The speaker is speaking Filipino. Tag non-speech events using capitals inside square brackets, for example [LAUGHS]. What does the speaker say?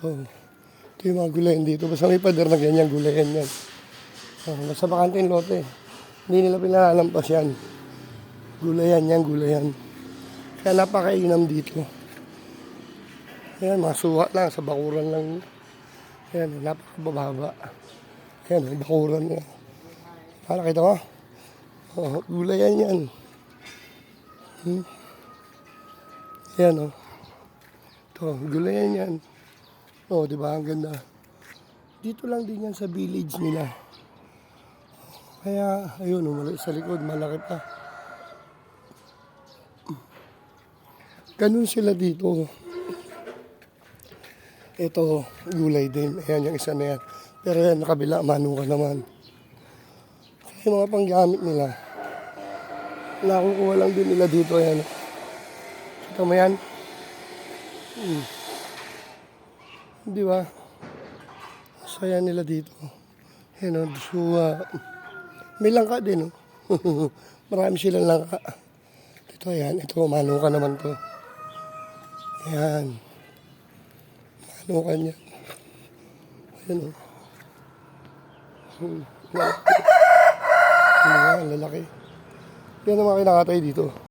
Ito. Ito yung mga gulayan dito. Basta may pader na ganyan, gulayan yan. Oh, basta bakante yung lote. Hindi nila pinalalampas yan. Gulayan yan, gulayan. Kaya napakainam dito. Ayan, mga suha lang, sa bakuran lang. Ayan, napakabababa. Ayan, bakuran niya. Ah, nakita mo? Oh, gulayan yan. Hmm. Ayan, oh. Ito, gulayan yan. Oh, di ba? Ang ganda. Dito lang din yan sa village nila. Kaya, ayun, malaki sa likod, malaki pa. Ganun sila dito. Ito, gulay din. Ayan yung isa na yan. Pero yan, nakabila, manuka naman. Kaya yung mga panggamit nila, nakukuha lang din nila dito. Ayan. Kita mo yan? Hmm. Di ba? Saya nila dito. Ayan o, so, uh, may langka din o. [LAUGHS] Marami silang langka. Ito, ayan. Ito, manuka naman to. Ayan. Manuka niya. Ayan o. Hmm. Lalaki. Yan ang mga kinakatay dito.